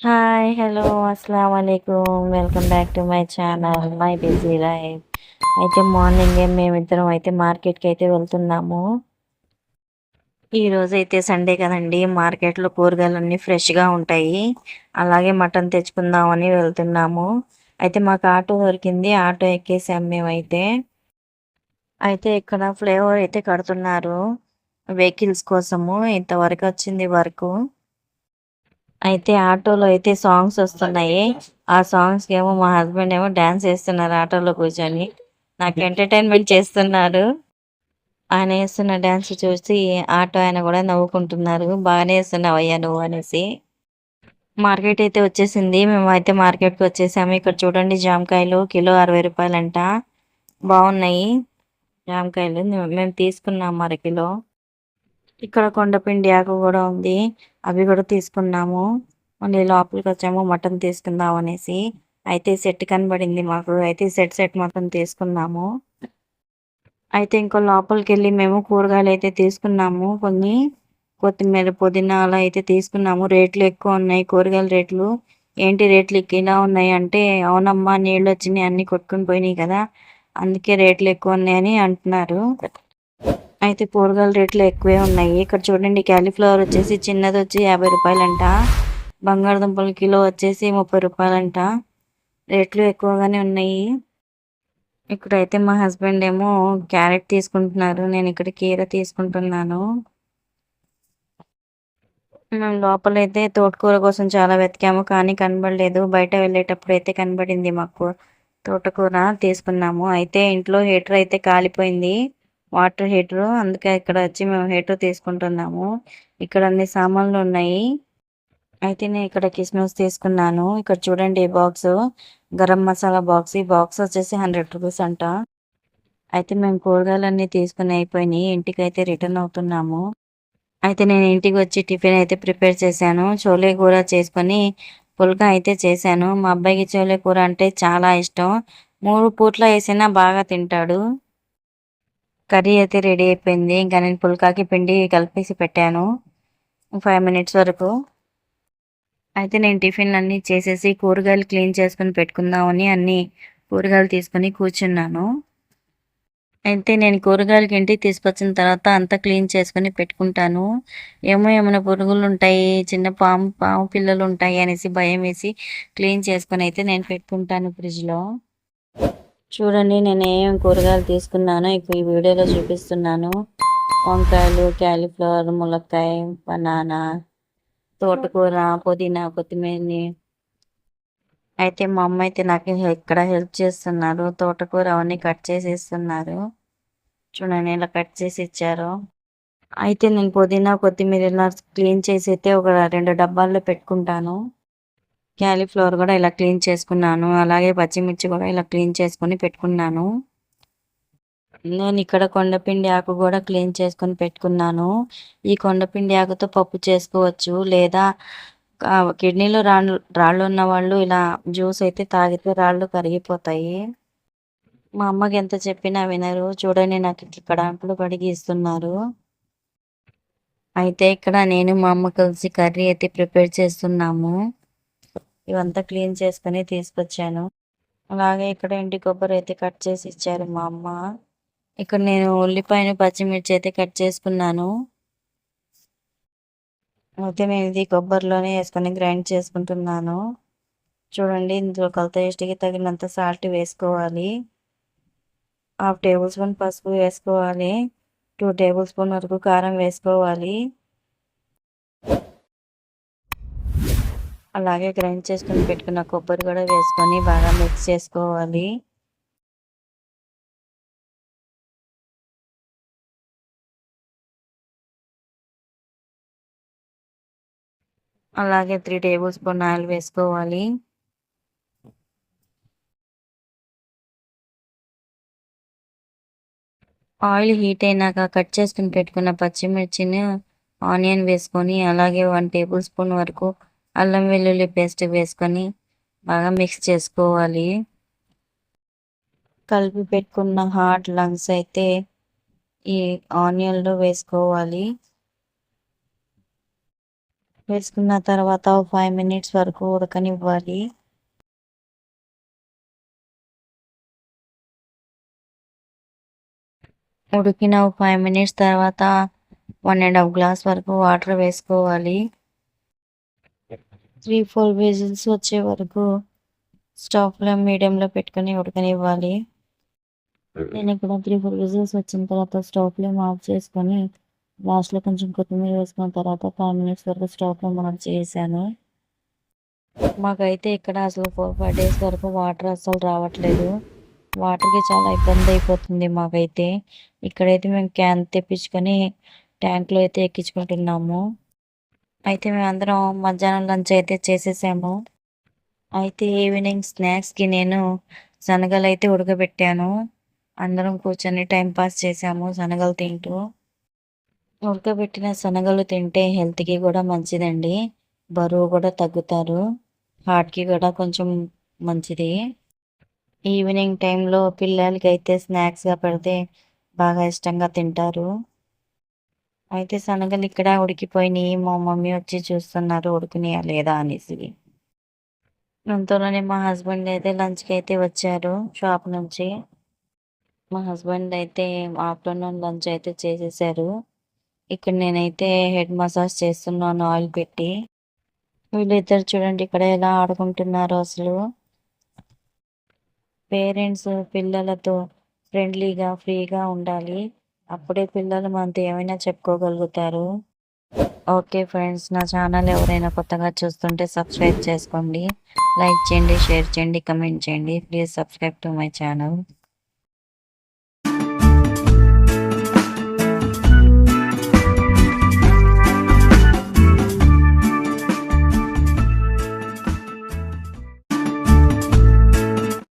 Hi hello అస్సలం వాలేకుమ్ welcome back to my channel my busy life అయితే morning మేమిద్దరం అయితే మార్కెట్కి అయితే వెళ్తున్నాము. ఈరోజు అయితే సండే కదండి. మార్కెట్లో కూరగాయలు అన్నీ ఫ్రెష్గా ఉంటాయి. అలాగే మటన్ తెచ్చుకుందామని వెళ్తున్నాము. అయితే మాకు ఆటో దొరికింది. ఆటో ఎక్కేసాం మేమైతే. అయితే ఇక్కడ ఫ్లేవర్ అయితే కడుతున్నారు. వెహికల్స్ కోసము ఇంతవరకు వచ్చింది వర్క్. అయితే ఆటోలో అయితే సాంగ్స్ వస్తున్నాయి. ఆ సాంగ్స్ ఏమో మా హస్బెండ్ ఏమో డాన్స్ చేస్తున్నారు ఆటోలో కూర్చొని. నాకు ఎంటర్టైన్మెంట్ చేస్తున్నారు. ఆయన వేస్తున్న డాన్స్ చూసి ఆటో ఆయన కూడా నవ్వుకుంటున్నారు. బాగానే వేస్తున్నావు అయ్యా నువ్వు అనేసి. మార్కెట్ అయితే వచ్చేసింది. మేము అయితే మార్కెట్కి వచ్చేసాము. ఇక్కడ చూడండి జామకాయలు కిలో అరవై రూపాయలంట. బాగున్నాయి జామకాయలు. మేము తీసుకున్నాము అర కిలో. ఇక్కడ కొండపిండి ఆకు కూడా ఉంది. అవి కూడా తీసుకున్నాము. మళ్ళీ లోపలికి వచ్చాము మటన్ తీసుకుందాం అనేసి. అయితే సెట్ కనబడింది మాకు. అయితే సెట్ సెట్ మొత్తం తీసుకున్నాము. అయితే ఇంకో లోపలికి వెళ్ళి మేము కూరగాయలు అయితే తీసుకున్నాము. కొన్ని కొత్తిమీర పుదీనా అలా అయితే తీసుకున్నాము. రేట్లు ఎక్కువ ఉన్నాయి కూరగాయల రేట్లు. ఏంటి రేట్లు ఇలా ఉన్నాయి అంటే అవునమ్మా నీళ్ళు వచ్చినాయి అన్ని కొట్టుకుని పోయినాయి కదా. అందుకే రేట్లు ఎక్కువ ఉన్నాయని అంటున్నారు. అయితే కూరగాయల రేట్లు ఎక్కువే ఉన్నాయి. ఇక్కడ చూడండి క్యాలీఫ్లవర్ వచ్చేసి చిన్నది వచ్చి యాభై రూపాయలంట. బంగాళదుంపల కిలో వచ్చేసి ముప్పై రూపాయలంట. రేట్లు ఎక్కువగానే ఉన్నాయి. ఇక్కడైతే మా హస్బెండ్ ఏమో క్యారెట్ తీసుకుంటున్నారు. నేను ఇక్కడ కీర తీసుకుంటున్నాను. మేము లోపలైతే తోటకూర కోసం చాలా వెతికాము కానీ కనబడలేదు. బయట వెళ్ళేటప్పుడు అయితే కనబడింది మాకు. తోటకూర తీసుకున్నాము. అయితే ఇంట్లో హీటర్ అయితే కాలిపోయింది. Water heater. అందుకే ఇక్కడ వచ్చి మేము హీటర్ తీసుకుంటున్నాము. ఇక్కడ అన్ని సామాన్లు ఉన్నాయి. అయితే నేను ఇక్కడ కిస్మిస్ తీసుకున్నాను. ఇక్కడ చూడండి ఈ బాక్స్. గరం మసాలా బాక్స్. ఈ బాక్స్ వచ్చేసి హండ్రెడ్ రూపీస్ అంట. అయితే మేము కూరగాయలన్నీ తీసుకుని అయిపోయినాయి. ఇంటికి అయితే రిటర్న్ అవుతున్నాము. అయితే నేను ఇంటికి వచ్చి టిఫిన్ అయితే ప్రిపేర్ చేశాను. చోలే కూర చేసుకొని పుల్కా అయితే చేశాను. మా అబ్బాయికి చోలే కూర అంటే చాలా ఇష్టం. మూడు పూట్ల వేసినా బాగా తింటాడు. కర్రీ అయితే రెడీ అయిపోయింది. ఇంకా నేను పుల్కాకి పిండి కలిపేసి పెట్టాను. ఫైవ్ మినిట్స్ వరకు. అయితే నేను టిఫిన్ అన్నీ చేసేసి కూరగాయలు క్లీన్ చేసుకుని పెట్టుకుందామని అన్ని కూరగాయలు తీసుకొని కూర్చున్నాను. అయితే నేను కూరగాయలకి ఇంటికి తీసుకొచ్చిన తర్వాత అంతా క్లీన్ చేసుకొని పెట్టుకుంటాను. ఏమో ఏమైనా పురుగులు ఉంటాయి చిన్న పాము పాము పిల్లలు ఉంటాయి అనేసి భయం వేసి క్లీన్ చేసుకొని అయితే నేను పెట్టుకుంటాను ఫ్రిడ్జ్లో. చూడండి నేను ఏం కూరగాయలు తీసుకున్నానో ఇప్పుడు ఈ వీడియోలో చూపిస్తున్నాను. వంకాయలు క్యాలీఫ్లవర్ ములక్కాయ బనానా తోటకూర పుదీనా కొత్తిమీరని. అయితే మా అమ్మ అయితే నాకు ఇక్కడ హెల్ప్ చేస్తున్నారు. తోటకూర అవన్నీ కట్ చేసి ఇస్తున్నారు చూడండి ఇలా కట్ చేసి ఇచ్చారు. అయితే నేను పుదీనా కొత్తిమీర ఇలా క్లీన్ చేసి అయితే ఒక రెండు డబ్బాల్లో పెట్టుకుంటాను. క్యాలీఫ్లవర్ కూడా ఇలా క్లీన్ చేసుకున్నాను. అలాగే పచ్చిమిర్చి కూడా ఇలా క్లీన్ చేసుకొని పెట్టుకున్నాను. నేను ఇక్కడ కొండపిండి ఆకు కూడా క్లీన్ చేసుకొని పెట్టుకున్నాను. ఈ కొండపిండి ఆకుతో పప్పు చేసుకోవచ్చు. లేదా కిడ్నీలో రాళ్ళు రాళ్ళు ఉన్న వాళ్ళు ఇలా జ్యూస్ అయితే తాగితే రాళ్ళు కరిగిపోతాయి. మా అమ్మకి ఎంత చెప్పినా వినరు. చూడండి నాకు ఇక్కడ అంపులు కడిగి ఇస్తున్నారు అయితే ఇక్కడ నేను మా అమ్మ కలిసి కర్రీ అయితే ప్రిపేర్ చేస్తున్నాము. ఇవంతా క్లీన్ చేసుకుని తీసుకొచ్చాను. అలాగే ఇక్కడ ఎండి కొబ్బరి అయితే కట్ చేసి ఇచ్చారు మా అమ్మ. ఇక్కడ నేను ఉల్లిపాయను పచ్చిమిర్చి అయితే కట్ చేసుకున్నాను. అయితే నేను ఇది కొబ్బరిలోనే వేసుకొని గ్రైండ్ చేసుకుంటున్నాను. చూడండి ఇందులో కొలత టేస్ట్కి తగినంత సాల్ట్ వేసుకోవాలి. హాఫ్ టేబుల్ స్పూన్ పసుపు వేసుకోవాలి. టూ టేబుల్ స్పూన్ వరకు కారం వేసుకోవాలి. అలాగే గ్రైండ్ చేసుకుని పెట్టుకున్న కొబ్బరి కూడా వేసుకొని బాగా మిక్స్ చేసుకోవాలి. అలాగే త్రీ టేబుల్ స్పూన్ ఆయిల్ వేసుకోవాలి. ఆయిల్ హీట్ అయినాక కట్ చేసుకుని పెట్టుకున్న పచ్చిమిర్చిని ఆనియన్ వేసుకొని అలాగే వన్ టేబుల్ స్పూన్ వరకు అల్లం వెల్లుల్లి పేస్ట్ వేసుకొని బాగా మిక్స్ చేసుకోవాలి. కలిపి పెట్టుకున్న హాట్ లంగ్స్ అయితే ఈ ఆనియన్లో వేసుకోవాలి. వేసుకున్న తర్వాత ఫైవ్ మినిట్స్ వరకు ఉడకనివ్వాలి. ఉడికిన ఫైవ్ మినిట్స్ తర్వాత వన్ అండ్ హాఫ్ గ్లాస్ వరకు వాటర్ వేసుకోవాలి. త్రీ ఫోర్ విజిల్స్ వచ్చే వరకు స్టవ్ ఫ్లేమ్ మీడియంలో పెట్టుకొని ఉడకనివ్వాలి నేను ఇక్కడ త్రీ ఫోర్ విజిల్స్ వచ్చిన తర్వాత స్టవ్ ఫ్లేమ్ ఆఫ్ చేసుకొని లాస్ట్లో కొంచెం కొత్తిమీర వేసుకున్న తర్వాత ఫైవ్ మినిట్స్ వరకు స్టవ్ ఫ్లేమ్ ఆన్ చేశాను. మాకైతే ఇక్కడ అసలు ఫోర్ ఫైవ్ డేస్ వరకు వాటర్ అసలు రావట్లేదు. వాటర్కి చాలా ఇబ్బంది అయిపోతుంది మాకైతే. ఇక్కడైతే మేము క్యాన్ తెప్పించుకొని ట్యాంక్లో అయితే ఎక్కించుకుంటున్నాము. అయితే మేము అందరం మధ్యాహ్నం లంచ్ అయితే చేసేసాము. అయితే ఈవినింగ్ స్నాక్స్కి నేను శనగలు అయితే ఉడకబెట్టాను. అందరం కూర్చొని టైం పాస్ చేసాము శనగలు తింటూ. ఉడకబెట్టిన శనగలు తింటే హెల్త్కి కూడా మంచిదండి. బరువు కూడా తగ్గుతారు. హార్ట్కి కూడా కొంచెం మంచిది. ఈవినింగ్ టైంలో పిల్లలకి అయితే స్నాక్స్గా పెడితే బాగా ఇష్టంగా తింటారు. అయితే శనగలు ఇక్కడ ఉడికిపోయినాయి మా మమ్మీ వచ్చి చూస్తున్నారు ఉడికినాయా లేదా అనేసి. అంతలోనే మా హస్బెండ్ అయితే లంచ్కి అయితే వచ్చారు షాప్ నుంచి. మా హస్బెండ్ అయితే ఆఫ్టర్నూన్ లంచ్ అయితే చేసేసారు. ఇక్కడ నేనైతే హెడ్ మసాజ్ చేస్తున్నాను ఆయిల్ పెట్టి. వీళ్ళిద్దరు చూడండి ఇక్కడ ఎలా ఆడుకుంటున్నారు అసలు. పేరెంట్స్ పిల్లలతో ఫ్రెండ్లీగా ఫ్రీగా ఉండాలి. అప్పుడే పిల్లలు మనతో ఏమైనా చెప్పుకోగలుగుతారు. ఓకే ఫ్రెండ్స్ నా ఛానల్ ఎవరైనా కొత్తగా చూస్తుంటే సబ్స్క్రైబ్ చేసుకోండి. లైక్ చేయండి షేర్ చేయండి కమెంట్ చేయండి. Please subscribe to my channel.